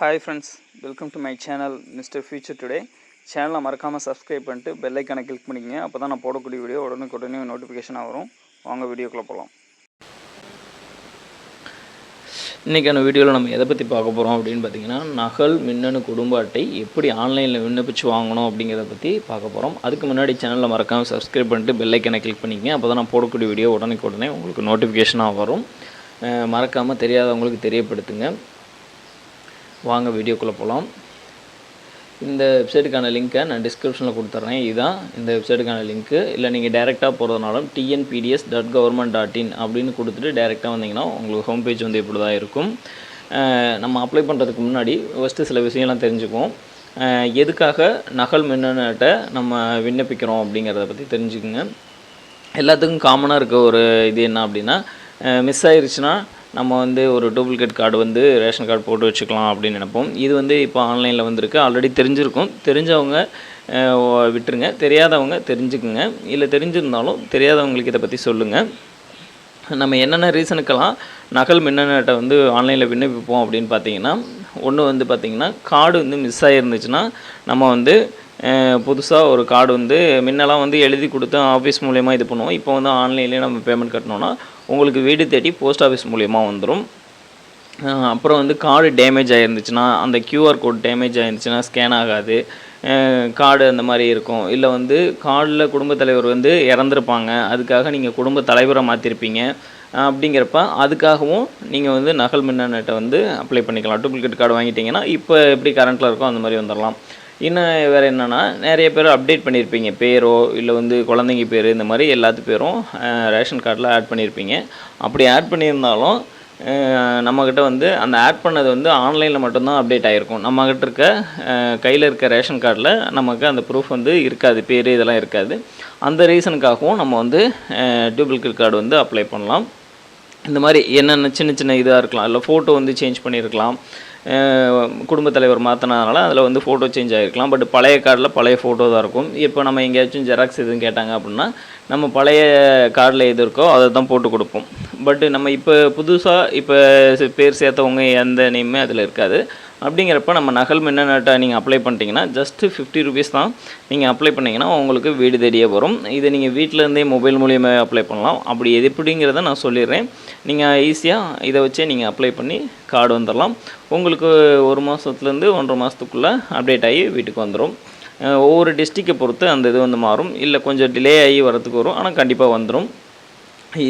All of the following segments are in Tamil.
Hi friends welcome to my channel mister future today சேனலை மறக்காமல் சப்ஸ்கிரைப் பண்ணிட்டு பெல் ஐக்கானை கிளிக் பண்ணிக்கங்க. அப்போ தான் நான் போடக்கூடிய வீடியோ உடனுக்குடனே நோட்டிஃபிகேஷனாக வரும். வாங்க வீடியோக்குள்ளே போகலாம் இன்றைக்கான வீடியோவில் நம்ம எதை பற்றி பார்க்க போகிறோம் அப்படின்னு பார்த்தீங்கன்னா நகல் மின்னணு குடும்ப அட்டை எப்படி ஆன்லைனில் விண்ணப்பிச்சு வாங்கணும் அப்படிங்கிறத பற்றி பார்க்க போகிறோம் அதுக்கு முன்னாடி சேனலில் மறக்காமல் சப்ஸ்கிரைப் பண்ணிட்டு பெல் ஐக்கனை கிளிக் பண்ணிக்கங்க. அப்போ தான் நான் போடக்கூடிய வீடியோ உடனே உடனே உங்களுக்கு நோட்டிஃபிகேஷனாக வரும். மறக்காமல் தெரியாதவங்களுக்கு தெரியப்படுத்துங்க. வாங்க வீடியோக்குள்ளே போகலாம் இந்த வெப்சைட்டுக்கான லிங்க்கை நான் டிஸ்கிரிப்ஷனில் கொடுத்துட்றேன் இதுதான் இந்த வெப்சைட்டுக்கான லிங்க்கு இல்லை நீங்கள் டேரெக்டாக போகிறதுனாலும் TNPDS dot government dot in அப்படின்னு கொடுத்துட்டு டேரெக்டாக வந்தீங்கன்னா உங்களுக்கு ஹோம் பேஜ் வந்து இப்படி தான் இருக்கும் நம்ம அப்ளை பண்ணுறதுக்கு முன்னாடி ஃபஸ்ட்டு சில விஷயம்லாம் தெரிஞ்சுக்குவோம். எதுக்காக நகல் மின்னணுட்ட நம்ம விண்ணப்பிக்கிறோம் அப்படிங்கிறத பற்றி தெரிஞ்சுக்குங்க. எல்லாத்துக்கும் காமனாக இருக்க ஒரு இது என்ன அப்படின்னா மிஸ் ஆயிருச்சுன்னா நம்ம வந்து ஒரு டூப்ளிகேட் கார்டு வந்து ரேஷன் கார்டு போட்டு வச்சுக்கலாம் அப்படின்னு நினைப்போம். இது வந்து இப்போ ஆன்லைனில் வந்திருக்கு. ஆல்ரெடி தெரிஞ்சிருக்கும். தெரிஞ்சவங்க விட்டுருங்க. தெரியாதவங்க தெரிஞ்சுக்குங்க. இல்லை தெரிஞ்சிருந்தாலும் தெரியாதவங்களுக்கு இதை பற்றி சொல்லுங்கள் நம்ம என்னென்ன ரீசனுக்கெல்லாம் நகல் மின்னணட்டை வந்து ஆன்லைனில் விண்ணப்பிப்போம் அப்படின்னு பார்த்தீங்கன்னா ஒன்று வந்து பார்த்திங்கன்னா கார்டு வந்து மிஸ் ஆகிருந்துச்சுன்னா நம்ம வந்து புதுசாக ஒரு கார்டு வந்து முன்னெல்லாம் வந்து எழுதி கொடுத்து ஆஃபீஸ் மூலயமா இது பண்ணுவோம். இப்போ வந்து ஆன்லைன்லேயே நம்ம பேமெண்ட் கட்டினோன்னா உங்களுக்கு வீடு தேடி போஸ்ட் ஆஃபீஸ் மூலயமா வந்துடும் அப்புறம் வந்து கார்டு டேமேஜ் ஆகிருந்துச்சுன்னா அந்த க்யூஆர் கோட் டேமேஜ் ஆகிருந்துச்சுன்னா ஸ்கேன் ஆகாது. கார்டு அந்த மாதிரி இருக்கும். இல்லை வந்து கார்டில் குடும்பத் தலைவர் வந்து இறந்துருப்பாங்க. அதுக்காக நீங்கள் குடும்ப தலைவரை மாற்றிருப்பீங்க அப்படிங்கிறப்ப அதுக்காகவும் நீங்கள் வந்து நகல் மின்னணட்டை வந்து அப்ளை பண்ணிக்கலாம். டூப்ளிகேட் கார்டு வாங்கிட்டீங்கன்னா இப்போ எப்படி கரண்ட்டில் இருக்கோ அந்த மாதிரி வந்துடலாம் இன்னும் வேறு என்னென்னா நிறைய பேர் அப்டேட் பண்ணியிருப்பீங்க பேரோ இல்லை வந்து குழந்தைங்க பேர் இந்த மாதிரி எல்லாத்து பேரும் ரேஷன் கார்டில் ஆட் பண்ணியிருப்பீங்க அப்படி ஆட் பண்ணியிருந்தாலும் நம்மக்கிட்ட வந்து அந்த ஆட் பண்ணது வந்து ஆன்லைனில் மட்டும்தான் அப்டேட் ஆகிருக்கும் நம்மக்கிட்ட இருக்க கையில் இருக்க ரேஷன் கார்டில் நமக்கு அந்த ப்ரூஃப் வந்து இருக்காது. பேர் இதெல்லாம் இருக்காது. அந்த ரீசனுக்காகவும் நம்ம வந்து டூப்ளிகேட் கார்டு வந்து அப்ளை பண்ணலாம். இந்த மாதிரி என்னென்ன சின்ன சின்ன இதாக இருக்கலாம். இல்லை ஃபோட்டோ வந்து சேஞ்ச் பண்ணியிருக்கலாம் குடும்பத் தலைவர் மாற்றினதுனால அதில் வந்து ஃபோட்டோ சேஞ்ச் ஆகிருக்கலாம் பட் பழைய கார்டில் பழைய ஃபோட்டோ தான் இருக்கும். இப்போ நம்ம எங்கேயாச்சும் ஜெராக்ஸ் எதுவும் கேட்டாங்க அப்படின்னா நம்ம பழைய கார்டில் எது இருக்கோ அதை தான் போட்டு கொடுப்போம். பட் நம்ம இப்போ புதுசாக இப்போ பேர் சேர்த்தவங்க எந்த நேமுமே அதில் இருக்காது. அப்படிங்கிறப்ப நம்ம நகல் மின்னணட்டை நீங்கள் அப்ளை பண்ணிட்டீங்கன்னா ஜஸ்ட்டு ஃபிஃப்டி ருபீஸ் தான் நீங்கள் அப்ளை பண்ணிங்கன்னா உங்களுக்கு வீடு தேடியே வரும். இதை நீங்கள் வீட்டிலேருந்தே மொபைல் மூலியமாக அப்ளை பண்ணலாம். அப்படி எது எப்படிங்கிறத நான் சொல்லிடுறேன். நீங்கள் ஈஸியாக இதை வச்சே நீங்கள் அப்ளை பண்ணி கார்டு வந்துடலாம். உங்களுக்கு ஒரு மாதத்துலேருந்து ஒன்றரை மாதத்துக்குள்ளே அப்டேட் ஆகி வீட்டுக்கு வந்துடும் ஒவ்வொரு டிஸ்ட்ரிக்கை பொறுத்து அந்த இது வந்து மாறும். இல்லை கொஞ்சம் டிலே ஆகி வரத்துக்கு வரும். ஆனால் கண்டிப்பாக வந்துடும்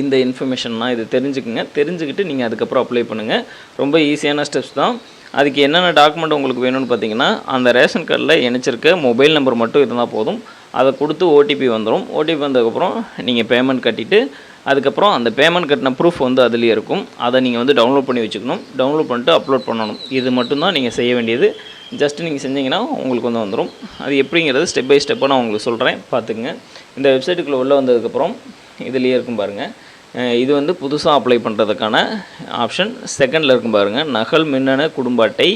இந்த இன்ஃபர்மேஷன்லாம் இது தெரிஞ்சுக்குங்க. தெரிஞ்சுக்கிட்டு நீங்கள் அதுக்கப்புறம் அப்ளை பண்ணுங்கள் ரொம்ப ஈஸியான ஸ்டெப்ஸ் தான். அதுக்கு என்னென்ன டாக்குமெண்ட் உங்களுக்கு வேணும்னு பார்த்தீங்கன்னா அந்த ரேஷன் கார்டில் இணைச்சிருக்க மொபைல் நம்பர் மட்டும் இருந்தால் போதும். அதை கொடுத்து ஓடிபி வந்துடும் ஓடிபி வந்ததுக்கப்புறம் நீங்கள் பேமெண்ட் கட்டிட்டு அதுக்கப்புறம் அந்த பேமெண்ட் கட்டின ப்ரூஃப் வந்து அதுலேயே இருக்கும். அதை நீங்கள் வந்து டவுன்லோட் பண்ணி வச்சுக்கணும். டவுன்லோட் பண்ணிட்டு அப்லோட் பண்ணணும். இது மட்டும்தான் நீங்கள் செய்ய வேண்டியது. ஜஸ்ட் நீங்கள் செஞ்சீங்கன்னா உங்களுக்கு வந்து வந்துடும் அது எப்படிங்கிறது ஸ்டெப் பை ஸ்டெப்பாக நான் உங்களுக்கு சொல்கிறேன் பார்த்துக்குங்க. இந்த வெப்சைட்டுக்குள்ளே உள்ளே வந்ததுக்கப்புறம் இதுலேயே இருக்கும் பாருங்கள் இது வந்து புதுசாக அப்ளை பண்ணுறதுக்கான ஆப்ஷன் செகண்டில் இருக்கும் பாருங்கள் நகல் மின்னணு குடும்ப அட்டை.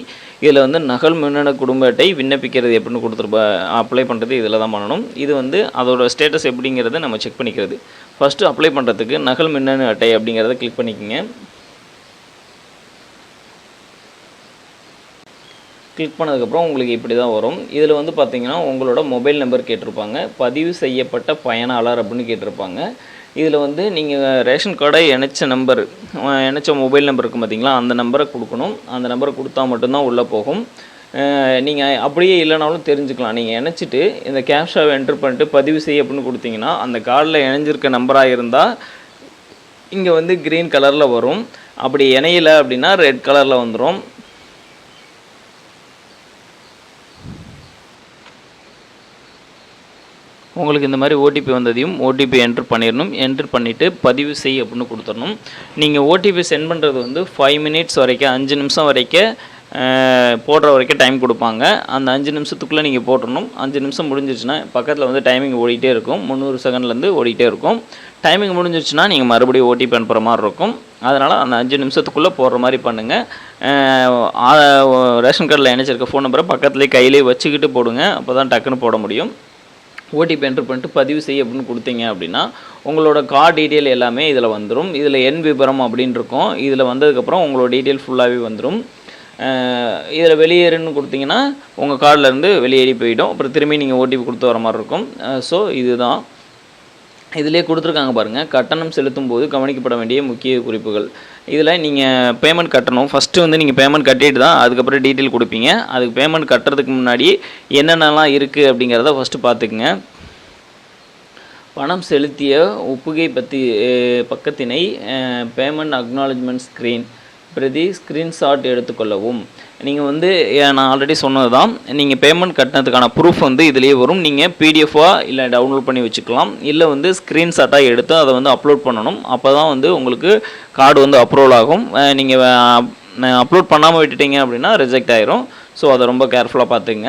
இதில் வந்து நகல் மின்னணு குடும்ப அட்டை விண்ணப்பிக்கிறது எப்படின்னு கொடுத்துருப்ப அப்ளை பண்ணுறது இதில் தான் பண்ணணும். இது வந்து அதோட ஸ்டேட்டஸ் எப்படிங்கிறத நம்ம செக் பண்ணிக்கிறது. ஃபஸ்ட்டு அப்ளை பண்ணுறதுக்கு நகல் மின்னணு அட்டை அப்படிங்கிறத கிளிக் பண்ணிக்கோங்க. கிளிக் பண்ணதுக்கப்புறம் உங்களுக்கு இப்படி தான் வரும். இதில் வந்து பார்த்தீங்கன்னா உங்களோட மொபைல் நம்பர் கேட்டிருப்பாங்க. பதிவு செய்யப்பட்ட பயனாளர் அப்படின்னு கேட்டிருப்பாங்க. இதில் வந்து நீங்கள் ரேஷன் கார்டை இணைச்ச நம்பர் இணைச்ச மொபைல் நம்பர் இருக்கும் பார்த்தீங்களா அந்த நம்பரை கொடுக்கணும். அந்த நம்பரை கொடுத்தா மட்டும்தான் உள்ளே போகும். நீங்கள் அப்படியே இல்லைனாலும் தெரிஞ்சுக்கலாம். நீங்கள் இணைச்சிட்டு இந்த கேப்ஷாவை என்ட்ரு பண்ணிட்டு பதிவு செய்ய அப்படின்னு கொடுத்தீங்கன்னா அந்த கார்டில் இணைஞ்சிருக்க நம்பராக இருந்தால் இங்கே வந்து க்ரீன் கலரில் வரும். அப்படி இணையலை அப்படின்னா ரெட் கலரில் வந்துடும் உங்களுக்கு இந்த மாதிரி ஓடிபி வந்ததையும் ஓடிபி என்ட்ரு பண்ணிடணும் என்ட்ரு பண்ணிவிட்டு பதிவு செய் அப்படின்னு கொடுத்துடணும் நீங்கள் ஓடிபி சென்ட் பண்ணுறது வந்து ஃபைவ் மினிட்ஸ் வரைக்கும் அஞ்சு நிமிஷம் வரைக்கும் போடுற வரைக்கும் டைம் கொடுப்பாங்க. அந்த அஞ்சு நிமிஷத்துக்குள்ளே நீங்கள் போட்டுடணும் அஞ்சு நிமிஷம் முடிஞ்சிச்சுன்னா பக்கத்தில் வந்து டைமிங் ஓடிட்டே இருக்கும். முந்நூறு செகண்ட்லேருந்து ஓடிட்டே இருக்கும். டைமிங் முடிஞ்சிச்சுன்னா நீங்கள் மறுபடியும் ஓடிபி அனுப்புகிற மாதிரி இருக்கும். அதனால் அந்த அஞ்சு நிமிஷத்துக்குள்ளே போடுற மாதிரி பண்ணுங்கள் ரேஷன் கார்டில் இணைச்சிருக்க ஃபோன் நம்பரை பக்கத்துலேயே கையிலேயே வச்சுக்கிட்டு போடுங்க. அப்போ தான் டக்குன்னு போட முடியும். ஓடிபி என்ட்ரு பண்ணிட்டு பதிவு செய்ய அப்படின்னு கொடுத்தீங்க அப்படின்னா உங்களோட கார்டு டீட்டெயில் எல்லாமே இதில் வந்துடும் இதில் என் விபரம் அப்படின்னு இருக்கும். இதில் வந்ததுக்கப்புறம் உங்களோட டீட்டெயில் ஃபுல்லாகவே வந்துடும் இதில் வெளியேறுன்னு கொடுத்தீங்கன்னா உங்கள் கார்டிலேருந்து வெளியேறி போயிடும். அப்புறம் திரும்பி நீங்கள் ஓடிபி கொடுத்து வர மாதிரி இருக்கும். ஸோ இதுதான். இதிலே கொடுத்துருக்காங்க பாருங்கள் கட்டணம் செலுத்தும் போது கவனிக்கப்பட வேண்டிய முக்கிய குறிப்புகள். இதில் நீங்கள் பேமெண்ட் கட்டணும். ஃபஸ்ட்டு வந்து நீங்கள் பேமெண்ட் கட்டிட்டு தான் அதுக்கப்புறம் டீட்டெயில் கொடுப்பீங்க. அதுக்கு பேமெண்ட் கட்டுறதுக்கு முன்னாடி என்னென்னலாம் இருக்குது அப்படிங்கிறத ஃபஸ்ட்டு பார்த்துக்குங்க. பணம் செலுத்திய ஒப்புகை பற்றி பக்கத்தினை பேமெண்ட் அக்னாலஜ்மெண்ட் ஸ்க்ரீன் பிரதி ஸ்க்ரீன்ஷாட் எடுத்துக்கொள்ளவும். நீங்கள் வந்து நான் ஆல்ரெடி சொன்னது தான் நீங்கள் பேமெண்ட் கட்டினதுக்கான ப்ரூஃப் வந்து இதுலேயே வரும். நீங்கள் பிடிஎஃபாக இல்லை டவுன்லோட் பண்ணி வச்சுக்கலாம். இல்லை வந்து ஸ்க்ரீன்ஷாட்டாக எடுத்து அதை வந்து அப்லோட் பண்ணணும். அப்போ தான் வந்து உங்களுக்கு கார்டு வந்து அப்ரூவல் ஆகும். நீங்கள் அப்லோட் பண்ணாமல் விட்டுட்டீங்க அப்படின்னா ரிஜெக்ட் ஆயிரும். ஸோ அதை ரொம்ப கேர்ஃபுல்லாக பார்த்துங்க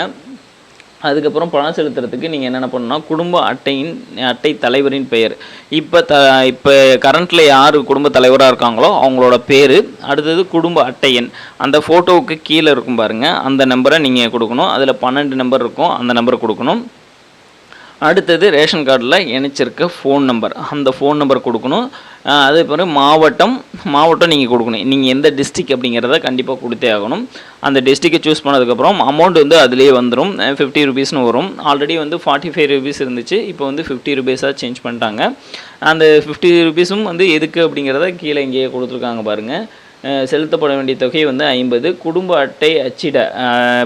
அதுக்கப்புறம் பணம் செலுத்துறதுக்கு நீங்கள் என்னென்ன பண்ணுன்னா குடும்ப அட்டையின் அட்டை தலைவரின் பெயர். இப்போ த இப்போ கரண்ட்டில் யார் குடும்ப தலைவராக இருக்காங்களோ அவங்களோட பேர் அடுத்தது குடும்ப அட்டை எண். அந்த ஃபோட்டோவுக்கு கீழே இருக்கும் பாருங்கள் அந்த நம்பரை நீங்கள் கொடுக்கணும். அதில் பன்னெண்டு நம்பர் இருக்கும். அந்த நம்பரை கொடுக்கணும். அடுத்தது ரேஷன் கார்டில் இணைச்சிருக்க ஃபோன் நம்பர். அந்த ஃபோன் நம்பர் கொடுக்கணும். அஹ் அதே பிறகு மாவட்டம் மாவட்டம் நீங்கள் கொடுக்கணும். நீங்கள் எந்த டிஸ்ட்ரிக் அப்படிங்கிறத கண்டிப்பாக கொடுத்தே ஆகணும். அந்த டிஸ்ட்ரிக்கை சூஸ் பண்ணதுக்கப்புறம் அமௌண்ட் வந்து அதுலேயே வந்துடும் ஃபிஃப்டி ருபீஸ்னு வரும். ஆல்ரெடி வந்து ஃபார்ட்டி ஃபைவ் ருபீஸ் இருந்துச்சு. இப்போ வந்து ஃபிஃப்டி ருபீஸாக சேஞ்ச் பண்ணிட்டாங்க. அந்த ஃபிஃப்டி ருபீஸும் வந்து எதுக்கு அப்படிங்கிறத கீழே இங்கேயே கொடுத்துருக்காங்க பாருங்கள் செலுத்தப்பட வேண்டிய தொகை வந்து ஐம்பது. குடும்ப அட்டை அச்சிட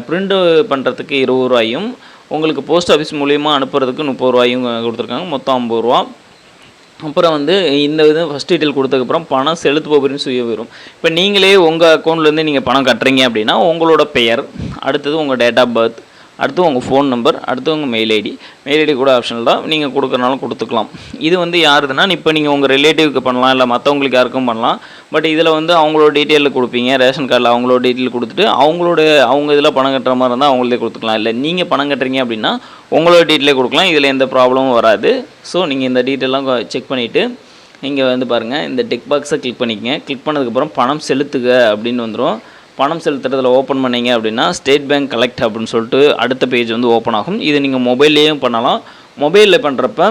பிரிண்ட் பண்ணுறதுக்கு இருபது ரூபாயும் உங்களுக்கு போஸ்ட் ஆஃபீஸ் மூலியமாக அனுப்புறதுக்கு முப்பது ரூபாயும் கொடுத்துருக்காங்க. மொத்தம் ஐம்பது ரூபா. அப்புறம் வந்து இந்த இது ஃபஸ்ட் டீட்டெயில் கொடுத்ததுக்கப்புறம் பணம் செலுத்துபவரின் சுய விவரம். இப்போ நீங்களே உங்கள் அக்கௌண்ட்லேருந்து நீங்கள் பணம் கட்டுறீங்க அப்படின்னா உங்களோட பெயர் அடுத்தது உங்கள் டேட் ஆஃப் பர்த் அடுத்து உங்கள் ஃபோன் நம்பர் அடுத்து உங்கள் மெயில் ஐடி மெயில் ஐடி கூட ஆப்ஷனில் தான். நீங்கள் கொடுக்குறனாலும் கொடுத்துக்கலாம். இது வந்து யாருதுன்னா இப்போ நீங்கள் உங்கள் ரிலேட்டிவ்க்கு பண்ணலாம் இல்லை மற்றவங்களுக்கு யாருக்கும் பண்ணலாம். பட் இதில் வந்து அவங்களோட டீட்டெயிலில் கொடுப்பீங்க. ரேஷன் கார்டில் அவங்களோட டீட்டெயில் கொடுத்துட்டு அவங்களோட அவங்க இதில் பணம் கட்டுற மாதிரி இருந்தால் அவங்களே கொடுத்துக்கலாம். இல்லை நீங்கள் பணம் கட்டுறீங்க அப்படின்னா உங்களோட டீட்டெயிலே கொடுக்கலாம். இதில் எந்த ப்ராப்ளமும் வராது. ஸோ நீங்கள் இந்த டீட்டெயிலாம் செக் பண்ணிவிட்டு இங்கே வந்து பாருங்கள் இந்த டிக் பாக்ஸை கிளிக் பண்ணிக்கங்க. கிளிக் பண்ணதுக்கப்புறம் பணம் செலுத்துக அப்படின்னு வந்துடும் பணம் செலுத்துறதுல ஓப்பன் பண்ணீங்க அப்படின்னா ஸ்டேட் பேங்க் கலெக்ட் அப்படின்னு சொல்லிட்டு அடுத்த பேஜ் வந்து ஓப்பன் ஆகும். இது நீங்கள் மொபைல்லேயும் பண்ணலாம். மொபைலில் பண்ணுறப்ப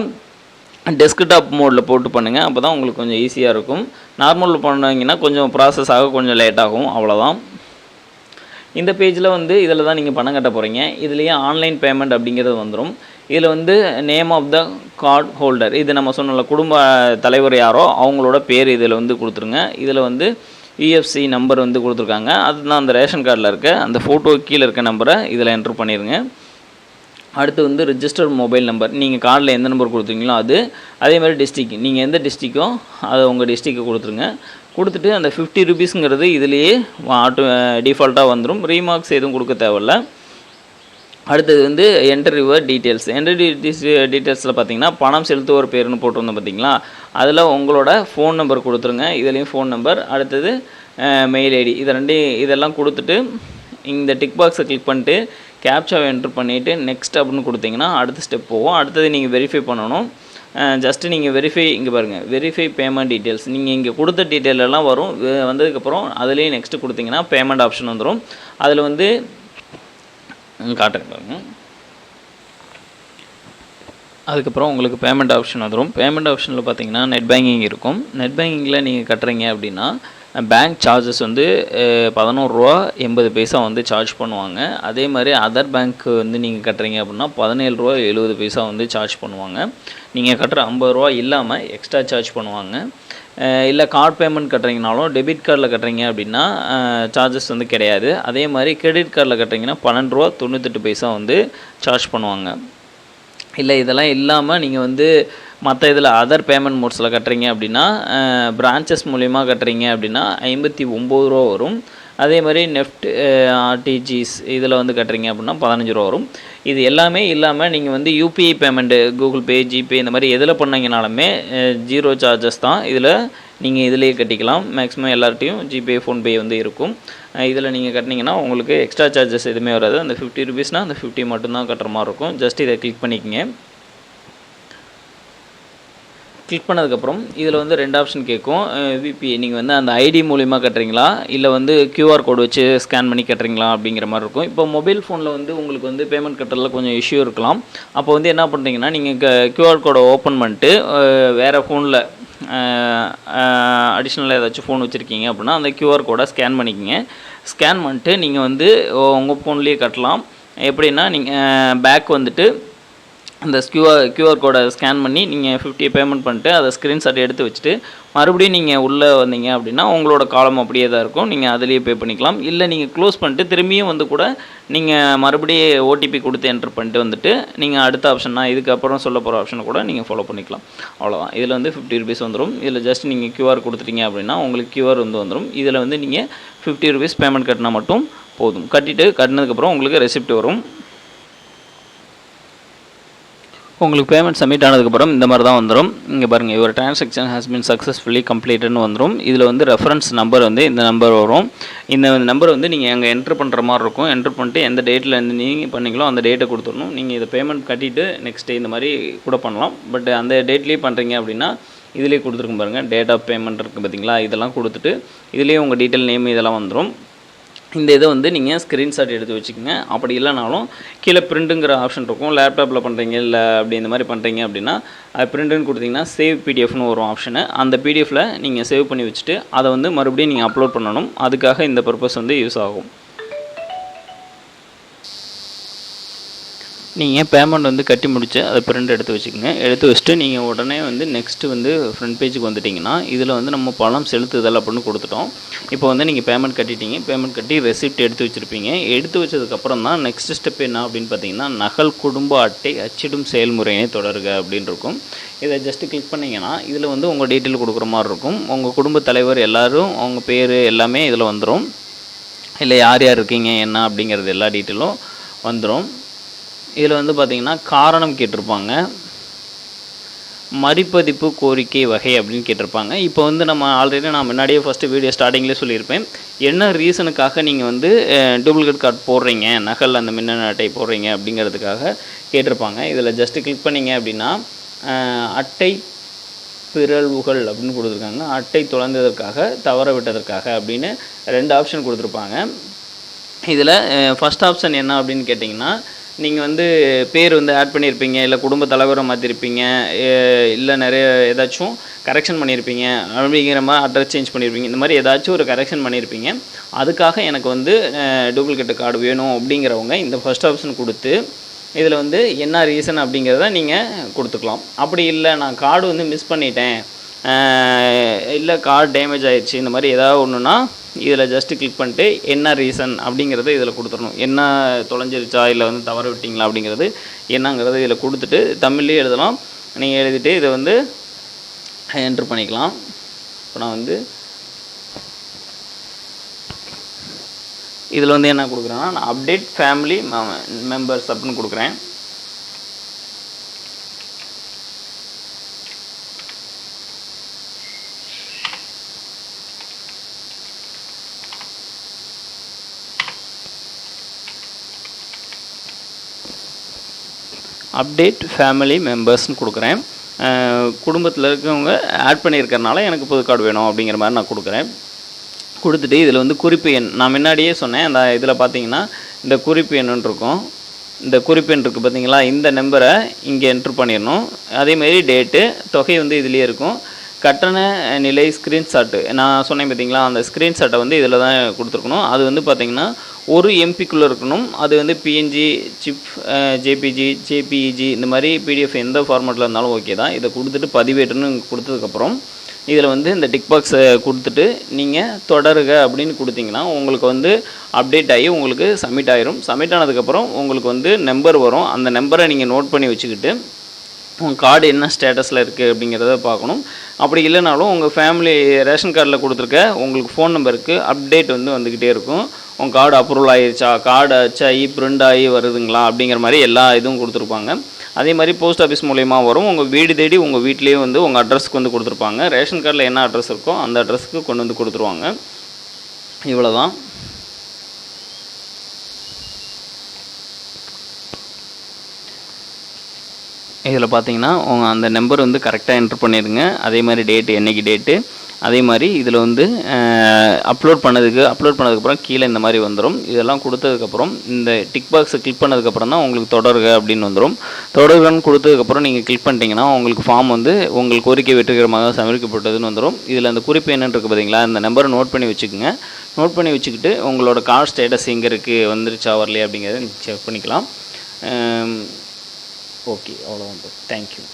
டெஸ்க்டாப் மோடில் போட்டு பண்ணுங்கள் அப்போ தான் உங்களுக்கு கொஞ்சம் ஈஸியாக இருக்கும். நார்மலில் பண்ணீங்கன்னா கொஞ்சம் ப்ராசஸ் ஆக கொஞ்சம் லேட் ஆகும். அவ்வளோதான் இந்த பேஜில் வந்து இதில் தான் நீங்கள் பணம் கட்ட போகிறீங்க இதுலேயே ஆன்லைன் பேமெண்ட் அப்படிங்கிறது வந்துடும் இதில் வந்து name of the card holder இது நம்ம சொன்னல குடும்ப தலைவர் யாரோ அவங்களோட பேர் இதில் வந்து கொடுத்துருங்க. இதில் வந்து யூஎஃப்சி நம்பர் வந்து கொடுத்துருக்காங்க. அதுதான் அந்த ரேஷன் கார்டில் இருக்க அந்த ஃபோட்டோ கீழே இருக்க நம்பரை இதில் என்ட்ரு பண்ணிடுங்க அடுத்து வந்து ரிஜிஸ்டர் மொபைல் நம்பர் நீங்கள் கார்டில் எந்த நம்பர் கொடுத்துருங்களோ அது. அதே மாதிரி டிஸ்ட்ரிக் நீங்கள் எந்த டிஸ்ட்ரிக்கோ அதை உங்கள் டிஸ்ட்ரிக்கை கொடுத்துருங்க. கொடுத்துட்டு அந்த ஃபிஃப்டி ருபீஸுங்கிறது இதுலேயே ஆட்டோ டிஃபால்ட்டாக வந்துடும் ரீமார்க்ஸ் எதுவும் கொடுக்க தேவையில்ல. அடுத்தது வந்து என்டர் யுவர் டீட்டெயில்ஸ் என்டர் டீட்டெயில்ஸில் பார்த்தீங்கன்னா பணம் செலுத்துவோர் பேர்னு போட்டிருந்தோம் பார்த்தீங்களா அதில் உங்களோட ஃபோன் நம்பர் கொடுத்துருங்க. இதுலேயும் ஃபோன் நம்பர் அடுத்தது மெயில் ஐடி இது ரெண்டு இதெல்லாம் கொடுத்துட்டு இந்த டிக் பாக்ஸை கிளிக் பண்ணிட்டு கேப்சாவை என்ட்ரு பண்ணிவிட்டு நெக்ஸ்ட் அப்படின்னு கொடுத்தீங்கன்னா அடுத்த ஸ்டெப் போகும். அடுத்தது நீங்கள் வெரிஃபை பண்ணணும். ஜஸ்ட்டு நீங்கள் வெரிஃபை இங்கே பாருங்கள் வெரிஃபை பேமெண்ட் டீட்டெயில்ஸ் நீங்கள் இங்கே கொடுத்த டீட்டெயிலெல்லாம் வரும். வந்ததுக்கப்புறம் அதுலேயும் நெக்ஸ்ட்டு கொடுத்தீங்கன்னா பேமெண்ட் ஆப்ஷன் வந்துடும் அதில் வந்து காட்டுறேன் பாருங்கள் அதுக்கப்புறம் உங்களுக்கு பேமெண்ட் ஆப்ஷன் வந்துடும் பேமெண்ட் ஆப்ஷனில் பார்த்தீங்கன்னா நெட் பேங்கிங் இருக்கும். நெட் பேங்கிங்கில் நீங்கள் கட்டுறீங்க அப்படின்னா பேங்க் சார்ஜஸ் வந்து பதினோருவா எண்பது பைசா வந்து சார்ஜ் பண்ணுவாங்க. அதே மாதிரி அதர் பேங்க்கு வந்து நீங்கள் கட்டுறீங்க அப்படின்னா பதினேழு ரூபா எழுபது பைசா வந்து சார்ஜ் பண்ணுவாங்க. நீங்கள் கட்டுற ஐம்பது ரூபா இல்லாமல் எக்ஸ்ட்ரா சார்ஜ் பண்ணுவாங்க. இல்லை கார்ட் பேமெண்ட் கட்டுறீங்கனாலும் டெபிட் கார்டில் கட்டுறீங்க அப்படின்னா சார்ஜஸ் வந்து கிடையாது. அதே மாதிரி கிரெடிட் கார்டில் கட்டுறீங்கன்னா பன்னெண்டு ரூபா தொண்ணூத்தெட்டு பைசா வந்து சார்ஜ் பண்ணுவாங்க. இல்லை இதெல்லாம் இல்லாமல் நீங்கள் வந்து மற்ற இதில் அதர் பேமெண்ட் மோட்ஸில் கட்டுறீங்க அப்படின்னா பிரான்ச்சஸ் மூலிமா கட்டுறீங்க அப்படின்னா ஐம்பத்தி ஒம்பது ரூபா வரும். அதே மாதிரி நெஃப்ட் ஆர்டிஜிஸ் இதில் வந்து கட்டுறீங்க அப்படின்னா பதினஞ்சு ரூபா வரும். இது எல்லாமே இல்லாமல் நீங்கள் வந்து UPI payment Google Pay GPay இந்த மாதிரி எதில் பண்ணீங்கனாலுமே ஜீரோ சார்ஜஸ் தான் இதில் நீங்கள் இதிலேயே கட்டிக்கலாம். மேக்ஸிமம் எல்லார்ட்டையும் ஜிபே ஃபோன்பே வந்து இருக்கும். இதில் நீங்கள் கட்டினீங்கன்னா உங்களுக்கு எக்ஸ்ட்ரா சார்ஜஸ் எதுவுமே வராது. அந்த ஃபிஃப்டி ருபீஸ்னால் அந்த ஃபிஃப்டி மட்டும்தான் கட்டுற மாதிரி இருக்கும். ஜஸ்ட் இதை கிளிக் பண்ணிக்கங்க. கிளிக் பண்ணதுக்கப்புறம் இதில் வந்து ரெண்டு ஆப்ஷன் கேட்கும். விபி நீங்கள் வந்து அந்த ஐடி மூலிமா கட்டுறீங்களா? இல்லை வந்து கியூஆர் கோடு வச்சு ஸ்கேன் பண்ணி கட்டுறீங்களா? அப்படிங்கிற மாதிரி இருக்கும். இப்போ மொபைல் ஃபோனில் வந்து உங்களுக்கு வந்து பேமெண்ட் கட்டுறதுல கொஞ்சம் இஷ்யூ இருக்கலாம். அப்போ வந்து என்ன பண்ணுறீங்கன்னா நீங்கள் கியூஆர் கோடை ஓப்பன் பண்ணிட்டு வேறு ஃபோனில் அடிஷ்னலாக ஏதாச்சும் ஃபோன் வச்சுருக்கீங்க அப்படின்னா அந்த கியூஆர் கோடை ஸ்கேன் பண்ணிக்கிங்க. ஸ்கேன் பண்ணிட்டு நீங்கள் வந்து உங்கள் ஃபோன்லேயே கட்டலாம். எப்படின்னா நீங்கள் பேக் வந்துட்டு அந்த கியூஆர் கியூஆர் கோடை ஸ்கேன் பண்ணி நீங்கள் ஃபிஃப்டியை பேமெண்ட் பண்ணிட்டு அதை ஸ்க்ரீன்ஷாட் எடுத்து வச்சுட்டு மறுபடியும் நீங்கள் உள்ளே வந்தீங்க அப்படின்னா உங்களோட காலம் அப்படியே தான் இருக்கும். நீங்கள் அதிலேயே பே பண்ணிக்கலாம். இல்லை நீங்கள் க்ளோஸ் பண்ணிட்டு திரும்பியும் வந்து கூட நீங்கள் மறுபடியும் ஓடிபி கொடுத்து என்ட்ரு பண்ணிட்டு வந்துட்டு நீங்கள் அடுத்த ஆப்ஷன்னா இதுக்கப்புறம் சொல்ல போகிற ஆப்ஷனை கூட நீங்கள் ஃபாலோ பண்ணிக்கலாம். அவ்வளோதான் இதில் வந்து ஃபிஃப்டி ருபீஸ் வந்துடும் இதில் ஜஸ்ட் நீங்கள் கியூஆர் கொடுத்துட்டீங்க அப்படின்னா உங்களுக்கு கியூஆர் வந்து வந்துடும் இதில் வந்து நீங்கள் ஃபிஃப்டி ருபீஸ் பேமெண்ட் கட்டினா மட்டும் போதும். கட்டிட்டு கட்டினதுக்கப்புறம் உங்களுக்கு ரெசிப்ட் வரும். உங்களுக்கு பேமெண்ட் சப்மிட் ஆனதுக்கப்புறம் இந்த மாதிரி தான் வந்துடும் இங்கே பாருங்கள் ஒரு டிரான்சாக்ஷன் ஹேஸ் பின் சக்ஸஸ்ஃபுல்லி கம்ப்ளீட்டுன்னு வந்துடும் இதில் வந்து ரெஃபரன்ஸ் நம்பர் வந்து இந்த நம்பர் வரும். இந்த நம்பர் வந்து நீங்கள் அங்கே என்ட்ரு பண்ணுற மாதிரி இருக்கும். என்ட்ரு பண்ணிட்டு எந்த டேட்டில் இருந்து நீங்கள் பண்ணீங்களோ அந்த டேட்டை கொடுத்துடணும். நீங்கள் இதை பேமெண்ட் கட்டிட்டு நெக்ஸ்ட் டே இந்த மாதிரி கூட பண்ணலாம். பட் அந்த டேட்லேயே பண்ணுறீங்க அப்படின்னா இதிலே கொடுத்துருக்கும் பாருங்கள் டேட் ஆஃப் பேமெண்ட் இருக்குது பார்த்தீங்களா இதெல்லாம் கொடுத்துட்டு இதுலேயே உங்கள் டீட்டெயில் நேம் இதெல்லாம் வந்துடும் இந்த இதை வந்து நீங்கள் ஸ்க்ரீன்ஷாட் எடுத்து வச்சுக்கோங்க. அப்படி இல்லைனாலும் கீழே பிரிண்ட்டுங்கிற ஆப்ஷன் இருக்கும். லேப்டாப்பில் பண்ணுறீங்க இல்லை அப்படி இந்த மாதிரி பண்ணுறீங்க அப்படின்னா அது பிரிண்ட்டுன்னு கொடுத்தீங்கன்னா சேவ் பிடிஎஃப்னு ஒரு ஆப்ஷனு அந்த பிடிஎஃப்பில் நீங்கள் சேவ் பண்ணி வச்சுட்டு அதை வந்து மறுபடியும் நீங்கள் அப்லோட் பண்ணணும். அதுக்காக இந்த பர்பஸ் வந்து யூஸ் ஆகும். நீங்கள் பேமெண்ட் வந்து கட்டி முடிச்சு அதை பிரிண்ட் எடுத்து வச்சுக்கோங்க. எடுத்து வச்சுட்டு நீங்கள் உடனே வந்து நெக்ஸ்ட்டு வந்து ஃப்ரண்ட் பேஜுக்கு வந்துட்டிங்கன்னா இதில் வந்து நம்ம பணம் செலுத்துதல் அப்படின்னு கொடுத்துட்டோம். இப்போ வந்து நீங்கள் பேமெண்ட் கட்டிட்டீங்க. பேமெண்ட் கட்டி ரெசிப்ட் எடுத்து வச்சுருப்பீங்க. எடுத்து வச்சதுக்கப்புறம் தான் நெக்ஸ்ட் ஸ்டெப் என்ன அப்படின்னு பார்த்தீங்கன்னா நகல் குடும்ப அட்டை அச்சிடும் செயல்முறையினை தொடருக அப்படின்னு இருக்கும். இதை ஜஸ்ட்டு கிளிக் பண்ணிங்கன்னா இதில் வந்து உங்கள் டீட்டெயில் கொடுக்குற மாதிரி இருக்கும். உங்கள் குடும்ப தலைவர் எல்லோரும் அவங்க பேர் எல்லாமே இதில் வந்துடும் இல்லை யார் யார் இருக்கீங்க என்ன அப்படிங்கிறது எல்லா டீட்டெயிலும் வந்துடும் இதில் வந்து பார்த்திங்கன்னா காரணம் கேட்டிருப்பாங்க. மறுபதிப்பு கோரிக்கை வகை அப்படின்னு கேட்டிருப்பாங்க. இப்போ வந்து நம்ம ஆல்ரெடி நான் முன்னாடியே ஃபஸ்ட்டு வீடியோ ஸ்டார்டிங்லேயே சொல்லியிருப்பேன். என்ன ரீசனுக்காக நீங்கள் வந்து டூப்ளிகேட் கார்டு போடுறீங்க? நகல் அந்த மின்னணு அட்டை போடுறீங்க அப்படிங்கிறதுக்காக கேட்டிருப்பாங்க. இதில் ஜஸ்ட்டு கிளிக் பண்ணீங்க அப்படின்னா அட்டை பிறழ்வுகள் அப்படின்னு கொடுத்துருக்காங்க. அட்டை தொலைந்ததற்காக தவற விட்டதற்காக அப்படின்னு ரெண்டு ஆப்ஷன் கொடுத்துருப்பாங்க. இதில் ஃபஸ்ட் ஆப்ஷன் என்ன அப்படின்னு கேட்டிங்கன்னா நீங்கள் வந்து பேர் வந்து ஆட் பண்ணியிருப்பீங்க இல்லை குடும்ப தலைவரை மாற்றிருப்பீங்க இல்லை நிறைய ஏதாச்சும் கரெக்ஷன் பண்ணியிருப்பீங்க அப்படிங்கிற மாதிரி அட்ரஸ் சேஞ்ச் பண்ணியிருப்பீங்க இந்த மாதிரி ஏதாச்சும் ஒரு கரெக்ஷன் பண்ணியிருப்பீங்க அதுக்காக எனக்கு வந்து டூப்ளிகேட் கார்டு வேணும் அப்படிங்கிறவங்க இந்த ஃபஸ்ட் ஆப்ஷன் கொடுத்து இதில் வந்து என்ன ரீசன் அப்படிங்கிறத நீங்கள் கொடுத்துக்கலாம். அப்படி இல்லை நான் கார்டு வந்து மிஸ் பண்ணிட்டேன் இல்லை கார்டு டேமேஜ் ஆயிடுச்சு இந்த மாதிரி ஏதாவது ஒன்றுனா இதில் ஜஸ்ட்டு கிளிக் பண்ணிட்டு என்ன ரீசன் அப்படிங்கிறத இதில் கொடுத்துடணும். என்ன தொலைஞ்சிருச்சா இல்லை வந்து தவற விட்டிங்களா அப்படிங்கிறது என்னங்கிறத இதில் கொடுத்துட்டு தமிழ்லேயே எழுதலாம். நீங்கள் எழுதிட்டு இதை வந்து என்ட்ரு பண்ணிக்கலாம். இப்போ நான் வந்து இதில் வந்து என்ன கொடுக்குறேன்னா நான் அப்டேட் ஃபேமிலி மெம்பர்ஸ் அப்படின்னு கொடுக்குறேன். அப்டேட் ஃபேமிலி மெம்பர்ஸ்னு கொடுக்குறேன். குடும்பத்தில் இருக்கவங்க ஆட் பண்ணியிருக்கறனால எனக்கு புது கார்டு வேணும் அப்படிங்கிற மாதிரி நான் கொடுக்குறேன். கொடுத்துட்டு இதில் வந்து குறிப்பு எண் நான் முன்னாடியே சொன்னேன் அந்த இதில் பார்த்தீங்கன்னா இந்த குறிப்பு எண்ணுன்னு இருக்கும். இந்த குறிப்பு எண் இருக்குது பார்த்தீங்களா இந்த நம்பரை இங்கே என்ட்ரு பண்ணிடணும். அதேமாரி டேட்டு தொகை வந்து இதுலேயே இருக்கும். கட்டண நிலை ஸ்க்ரீன்ஷாட்டு நான் சொன்னேன் பார்த்தீங்களா அந்த ஸ்க்ரீன்ஷாட்டை வந்து இதில் தான் கொடுத்துருக்கணும். அது வந்து பார்த்திங்கன்னா ஒரு எம்பிக்குள்ளே இருக்கணும். அது வந்து பிஎன்ஜி சிப் ஜேபிஜி ஜேபிஇஜி இந்த மாதிரி பிடிஎஃப் எந்த ஃபார்மேட்டில் இருந்தாலும் ஓகே தான். இதை கொடுத்துட்டு பதிவேட்டுன்னு கொடுத்ததுக்கப்புறம் இதில் வந்து இந்த டிக் பாக்ஸை கொடுத்துட்டு நீங்கள் தொடருக அப்படின்னு கொடுத்தீங்கன்னா உங்களுக்கு வந்து அப்டேட் ஆகி உங்களுக்கு சப்மிட் ஆயிரும். சப்மிட் ஆனதுக்கப்புறம் உங்களுக்கு வந்து நம்பர் வரும். அந்த நம்பரை நீங்கள் நோட் பண்ணி வச்சுக்கிட்டு உங்கள் கார்டு என்ன ஸ்டேட்டஸில் இருக்குது அப்படிங்கிறத பார்க்கணும். அப்படி இல்லைனாலும் உங்கள் ஃபேமிலி ரேஷன் கார்டில் கொடுத்துருக்க உங்களுக்கு ஃபோன் நம்பருக்கு அப்டேட் வந்து வந்துக்கிட்டே இருக்கும். உங்கள் கார்டு அப்ரூவல் ஆகிருச்சா கார்டு அச்சாகி பிரிண்ட் ஆகி வருதுங்களா? அப்படிங்கிற மாதிரி எல்லா இதுவும் கொடுத்துருப்பாங்க. அதே மாதிரி போஸ்ட் ஆஃபீஸ் மூலயமா வரும். உங்கள் வீடு தேடி உங்கள் வீட்லேயே வந்து உங்கள் அட்ரஸ்க்கு வந்து கொடுத்துருப்பாங்க. ரேஷன் கார்டில் என்ன அட்ரஸ் இருக்கோ அந்த அட்ரஸ்க்கு கொண்டு வந்து கொடுத்துருவாங்க. இவ்வளோதான் இதில் பார்த்தீங்கன்னா உங்கள் அந்த நம்பர் வந்து கரெக்டாக என்ட்ரு பண்ணிடுங்க. அதே மாதிரி டேட்டு என்னைக்கு டேட்டு அதே மாதிரி இதில் வந்து அப்லோட் பண்ணதுக்கு அப்லோட் பண்ணதுக்கப்புறம் கீழே இந்த மாதிரி வந்துடும் இதெல்லாம் கொடுத்ததுக்கப்புறம் இந்த டிக் பாக்ஸை கிளிக் பண்ணதுக்கப்புறம் தான் உங்களுக்கு தொடருக அப்படின்னு வந்துடும் தொடர்கன்னு கொடுத்ததுக்கப்புறம் நீங்கள் கிளிக் பண்ணிட்டீங்கன்னா உங்களுக்கு ஃபார்ம் வந்து உங்கள் கோரிக்கை வெற்றிகரமாக சமர்ப்பிக்கப்பட்டதுன்னு வந்துடும் இதில் அந்த குறிப்பு என்னன்னு இருக்குது பார்த்தீங்களா? அந்த நம்பரை நோட் பண்ணி வச்சுக்கோங்க. நோட் பண்ணி வச்சுக்கிட்டு உங்களோட கார் ஸ்டேட்டஸ் எங்கே இருக்குது வந்துருச்சா வரலையே அப்படிங்கிறத செக் பண்ணிக்கலாம். ஓகே அவ்வளோதான் தேங்க்யூ